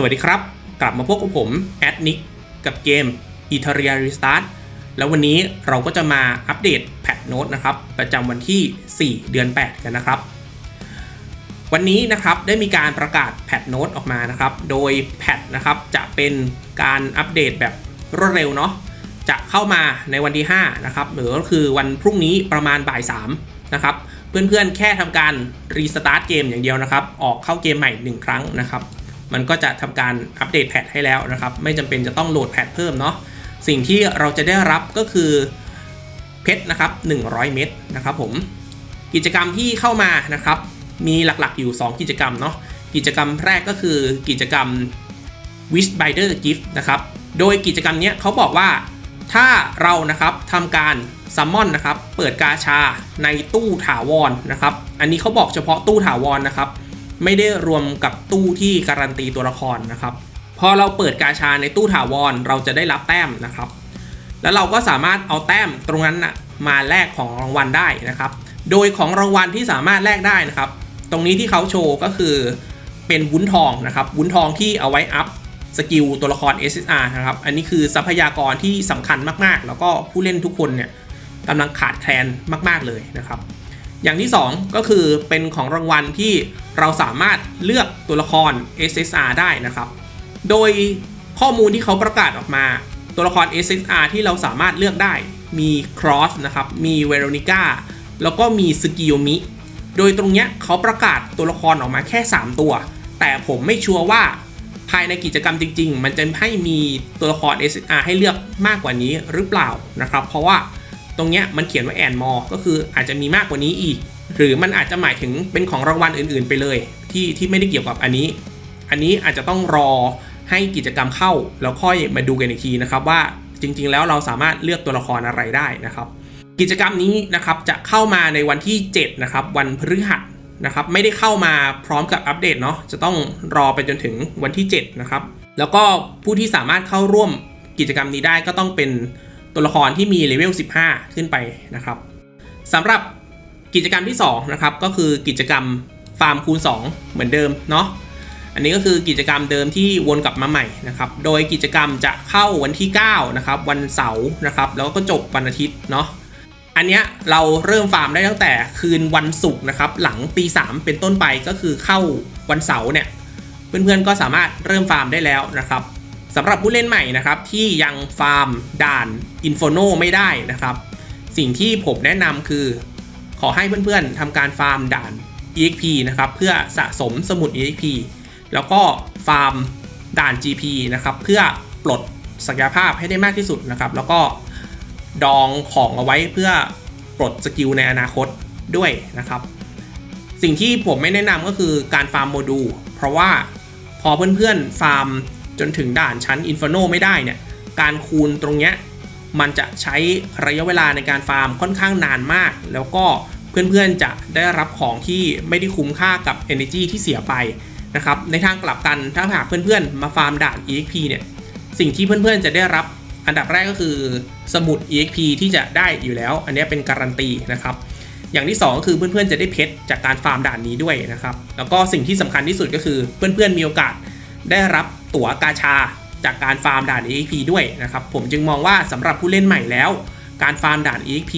สวัสดีครับ กลับมาพบกับผมแอดนิกกับเกม e t e r i a Restart แล้ววันนี้เราก็จะมาอัปเดตแพทโน้ตนะครับ ประจำวันที่ 4 เดือน 8 กันนะครับ วันนี้นะครับได้มีการประกาศแพทโน้ตออกมานะครับ โดยแพทนะครับจะเป็นการอัปเดตแบบรวดเร็วเนาะจะเข้ามาในวันที่ 5 นะครับ หรือก็คือวันพรุ่งนี้ประมาณบ่าย3นะครับเพื่อนๆแค่ทำการรีสตาร์ทเกมอย่างเดียวนะครับ ออกเข้าเกมใหม่ 1 ครั้งนะครับ มันก็จะทำการอัปเดตแพทให้แล้วนะครับ ไม่จำเป็นจะต้องโหลดแพทเพิ่มเนาะสิ่งที่เราจะได้รับก็คือเพชรนะครับ 100 เม็ดนะครับผมกิจกรรมที่เข้ามานะครับ มีหลักๆอยู่ 2 กิจกรรมเนาะกิจกรรมแรกก็คือกิจกรรม Wish Bider Gift นะครับโดยกิจกรรมนี้เขาบอกว่าถ้าเรานะครับทำการซัมมอนนะครับ เปิดกาชาในตู้ถาวรนะครับ อันนี้เขาบอกเฉพาะตู้ถาวรนะครับ ไม่ได้รวมกับตู้ที่การันตีตัวละครนะครับ พอเราเปิดกาชาในตู้ถาวรเราจะได้รับแต้มนะครับ แล้วเราก็สามารถเอาแต้มตรงนั้นนะมาแลกของรางวัลได้นะครับ โดยของรางวัลที่สามารถแลกได้นะครับ ตรงนี้ที่เขาโชว์ก็คือเป็นวุ้นทองนะครับ วุ้นทองที่เอาไว้อัพสกิลตัวละคร SSR นะครับ อันนี้คือทรัพยากรที่สำคัญมาก ๆ แล้วก็ผู้เล่นทุกคนเนี่ยกำลังขาดแคลนมาก ๆ เลยนะครับ อย่างที่ 2 ก็คือเป็นของรางวัลที่เราสามารถเลือกตัวละคร SSR ได้นะครับ โดยข้อมูลที่เขาประกาศออกมา ตัวละคร SSR ที่เราสามารถเลือกได้มี Cross นะครับ มีเวโรนิก้าแล้วก็มีสกิโยมิ โดยตรงเนี้ยเขาประกาศตัวละครออกมาแค่ 3 ตัว แต่ผมไม่ชัวร์ว่าภายในกิจกรรมจริง ๆ มันจะให้มีตัวละคร SSR ให้เลือกมากกว่านี้หรือเปล่านะครับ เพราะว่า ตรงเนี้ยมันเขียนว่าแอนมอก็คืออาจจะมีมากกว่านี้อีก หรือมันอาจจะหมายถึงเป็นของรางวัลอื่นๆ ไปเลย ที่ที่ไม่ได้เกี่ยวกับอันนี้ อันนี้อาจจะต้องรอให้กิจกรรมเข้าแล้วค่อยมาดูกันอีกทีนะครับว่าจริงๆ แล้วเราสามารถเลือกตัวละครอะไรได้นะครับ กิจกรรมนี้นะครับจะเข้ามาในวันที่7นะครับวันพฤหัสนะครับไม่ได้เข้ามาพร้อมกับอัปเดตเนาะจะต้องรอไปจนถึงวันที่7นะครับแล้วก็ผู้ที่สามารถเข้าร่วมกิจกรรมนี้ได้ก็ต้องเป็น ตัวละครที่มีเลเวล 15 ขึ้นไปนะครับสำหรับกิจกรรมที่2นะครับก็คือกิจกรรมฟาร์มคูณ 2 เหมือนเดิมเนาะอันนี้ก็คือกิจกรรมเดิมที่วนกลับมาใหม่นะครับโดยกิจกรรมจะเข้าวันที่9นะครับวันเสาร์นะครับแล้วก็จบวันอาทิตย์เนาะอันเนี้ยเราเริ่มฟาร์มได้ตั้งแต่คืนวันศุกร์นะครับหลังตีสามเป็นต้นไปก็คือเข้าวันเสาร์เนี่ยเพื่อนๆก็สามารถเริ่มฟาร์มได้แล้วนะครับ สำหรับผู้เล่นใหม่นะครับที่ยังฟาร์มด่าน Inferno ไม่ได้นะครับ สิ่งที่ผมแนะนำคือ ขอให้เพื่อนๆทำการฟาร์มด่าน EXP นะครับเพื่อสะสมสมุด EXP แล้วก็ฟาร์มด่าน GP นะครับเพื่อปลดศักยภาพให้ได้มากที่สุดนะครับ แล้วก็ดองของเอาไว้เพื่อปลดสกิลในอนาคตด้วยนะครับ สิ่งที่ผมไม่แนะนำก็คือการฟาร์มโมดูลเพราะว่าพอเพื่อนๆฟาร์ม จนถึงด่านชั้น Inferno ไม่ได้เนี่ย การคูณตรงเนี้ยมันจะใช้ระยะเวลาในการฟาร์มค่อนข้างนานมาก แล้วก็เพื่อนๆจะได้รับของที่ไม่ได้คุ้มค่ากับ Energy ที่เสียไปนะครับในทางกลับกันถ้าหากเพื่อนๆ มาฟาร์มด่าน EXP เนี่ยสิ่งที่เพื่อนๆจะได้รับอันดับแรกก็คือสมุด EXP ที่จะได้อยู่แล้ว อันนี้เป็นการันตีนะครับอย่างที่ 2 คือเพื่อนๆจะได้เพชรจากการฟาร์มด่านนี้ด้วยนะครับแล้วก็สิ่งที่สำคัญที่สุดก็คือเพื่อนๆมีโอกาสได้รับ ตั๋วกาชาจากการฟาร์มด่าน EXP ด้วยนะครับ ผมจึงมองว่าสำหรับผู้เล่นใหม่แล้ว การฟาร์มด่าน EXP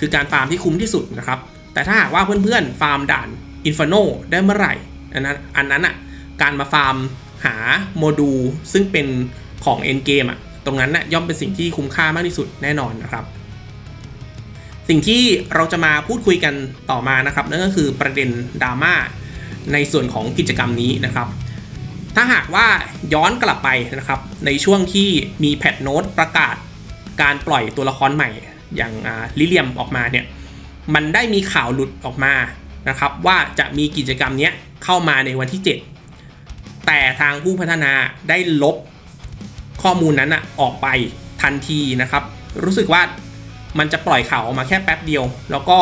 คือการฟาร์มที่คุ้มที่สุดนะครับ แต่ถ้าหากว่าเพื่อนๆ ฟาร์มด่าน Inferno ได้เมื่อไหร่ อันนั้นอันนั้นอะการมาฟาร์มหาโมดูลซึ่งเป็นของ End Game อะตรงนั้นน่ะย่อมเป็นสิ่งที่คุ้มค่ามากที่สุดแน่นอนนะครับ สิ่งที่เราจะมาพูดคุยกันต่อมานะครับนั่นก็คือประเด็นดราม่าในส่วนของกิจกรรมนี้นะครับ ถ้าหากว่าย้อนกลับไปนะครับในช่วงที่มีแพทโน้ตประกาศการปล่อยตัวละครใหม่อย่างลิเลียมออกมาเนี่ยมันได้มีข่าวหลุดออกมานะครับว่าจะมีกิจกรรมนี้เข้ามาในวันที่ 7 แต่ทางผู้พัฒนาได้ลบข้อมูลนั้นอะออกไปทันทีนะครับ รู้สึกว่ามันจะปล่อยข่าวออกมาแค่แป๊บเดียว แล้วก็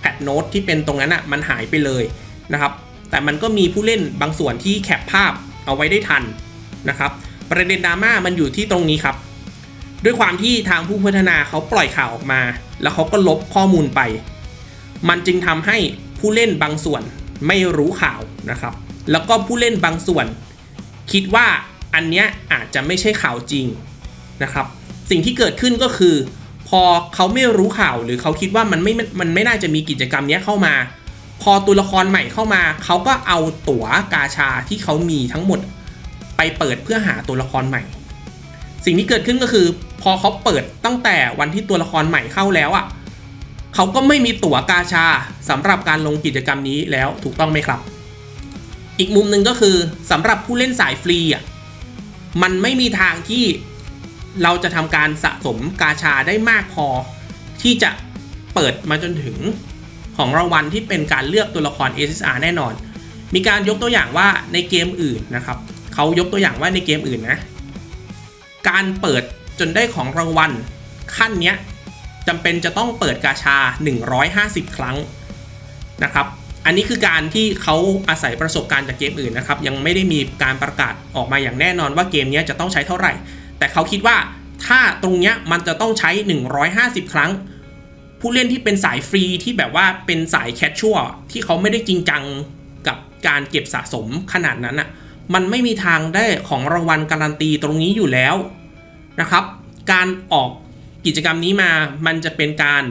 แพทโน้ตที่เป็นตรงนั้นอะมันหายไปเลยนะครับ แต่มันก็มีผู้เล่นบางส่วนที่แคปภาพเอาไว้ได้ทันนะครับ ประเด็นดราม่ามันอยู่ที่ตรงนี้ครับ ด้วยความที่ทางผู้พัฒนาเขาปล่อยข่าวออกมา แล้วเขาก็ลบข้อมูลไป มันจึงทำให้ผู้เล่นบางส่วนไม่รู้ข่าวนะครับ แล้วก็ผู้เล่นบางส่วน คิดว่าอันเนี้ยอาจจะไม่ใช่ข่าวจริงนะครับ สิ่งที่เกิดขึ้นก็คือ พอเขาไม่รู้ข่าวหรือเขาคิดว่ามันไม่มันไม่น่าจะมีกิจกรรมนี้เข้ามา พอตัวละครใหม่เข้ามา เขาก็เอาตั๋วกาชาที่เขามีทั้งหมดไปเปิดเพื่อหาตัวละครใหม่ สิ่งที่เกิดขึ้นก็คือ พอเขาเปิดตั้งแต่วันที่ตัวละครใหม่เข้าแล้วอะเขาก็ไม่มีตั๋วกาชาสำหรับการลงกิจกรรมนี้แล้วถูกต้องไหมครับ อีกมุมหนึ่งก็คือสำหรับผู้เล่นสายฟรีอะมันไม่มีทางที่เราจะทำการสะสมกาชาได้มากพอ ที่จะเปิดมาจนถึง ของรางวัลที่เป็นการเลือกตัวละคร SSR แน่นอน มีการยกตัวอย่างว่าในเกมอื่นนะครับเขายกตัวอย่างว่าในเกมอื่นนะ การเปิดจนได้ของรางวัลขั้นเนี้ยจำเป็นจะต้องเปิดกาชา 150 ครั้งนะครับ อันนี้คือการที่เขาอาศัยประสบการณ์จากเกมอื่นนะครับ ยังไม่ได้มีการประกาศออกมาอย่างแน่นอนว่าเกมนี้จะต้องใช้เท่าไหร่ แต่เขาคิดว่าถ้าตรงเนี้ยมันจะต้องใช้ 150 ครั้ง ผู้เล่นที่เป็นสายฟรีที่แบบว่าเป็นสายแคชชัวที่เขาไม่ได้จริงจังกับการเก็บสะสมขนาดนั้นอะมันไม่มีทางได้ของรางวัลการันตีตรงนี้อยู่แล้วนะครับ การออกกิจกรรมนี้มามันจะเป็นการ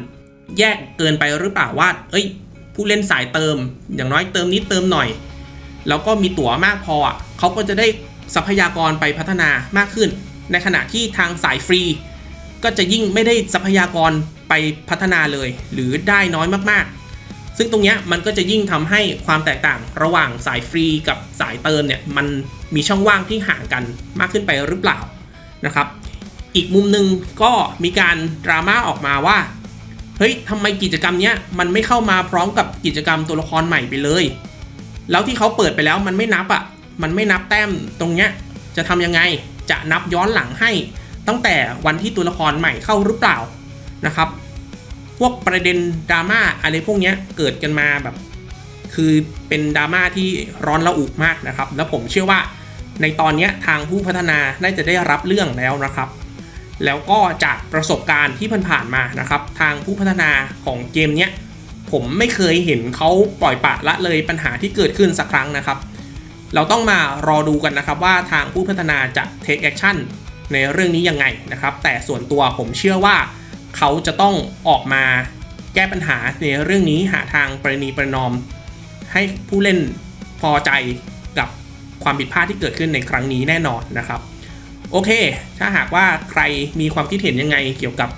แยกเกินไปหรือเปล่าว่า เอ้ย ผู้เล่นสายเติม อย่างน้อยเติมนิดเติมหน่อย แล้วก็มีตั๋วมากพออะเขาก็จะได้ทรัพยากรไปพัฒนามากขึ้น ในขณะที่ทางสายฟรี ก็จะยิ่งไม่ได้ทรัพยากร ไปพัฒนาเลย หรือได้น้อยมากๆ ซึ่งตรงนี้มันก็จะยิ่งทำให้ความแตกต่างระหว่างสายฟรีกับสายเติมเนี่ยมันมีช่องว่างที่ห่างกันมากขึ้นไปหรือเปล่านะครับ อีกมุมหนึ่งก็มีการดราม่าออกมาว่าเฮ้ยทำไมกิจกรรมเนี้ยมันไม่เข้ามาพร้อมกับกิจกรรมตัวละครใหม่ไปเลย แล้วที่เขาเปิดไปแล้วมันไม่นับอะ่ะ มันไม่นับแต้มตรงเนี้ยจะทำยังไง จะนับย้อนหลังให้ ตั้งแต่วันที่ตัวละครใหม่เข้าหรือเปล่า นะครับ พวกประเด็นดราม่าอะไรพวกนี้เกิดกันมาแบบ คือเป็นดราม่าที่ร้อนระอุมากนะครับ แล้วผมเชื่อว่าในตอนนี้ทางผู้พัฒนาน่าจะได้รับเรื่องแล้วนะครับ แล้วก็จากประสบการณ์ที่ผ่านๆมานะครับ ทางผู้พัฒนาของเกมเนี้ยผมไม่เคยเห็นเขาปล่อยปะละเลยปัญหาที่เกิดขึ้นสักครั้งนะครับ เราต้องมารอดูกันนะครับว่าทางผู้พัฒนาจะ take action ในเรื่องนี้ยังไงนะครับ แต่ส่วนตัวผมเชื่อว่า เขาจะต้องออกมาแก้ปัญหาในเรื่องนี้หาทางประนีประนอม ให้ผู้เล่นพอใจกับความผิดพลาดที่เกิดขึ้นในครั้งนี้แน่นอนนะครับ โอเค ถ้าหากว่าใครมีความคิดเห็นยังไงเกี่ยวกับ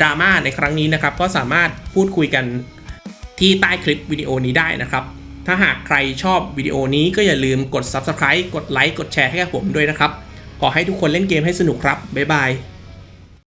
ดราม่าในครั้งนี้นะครับ ก็สามารถพูดคุยกันที่ใต้คลิปวิดีโอนี้ได้นะครับ ถ้าหากใครชอบวิดีโอนี้ก็อย่าลืมกด Subscribe กดไลค์กดแชร์ให้กับผมด้วยนะครับ ขอให้ทุกคนเล่นเกมให้สนุกครับ บ๊ายบาย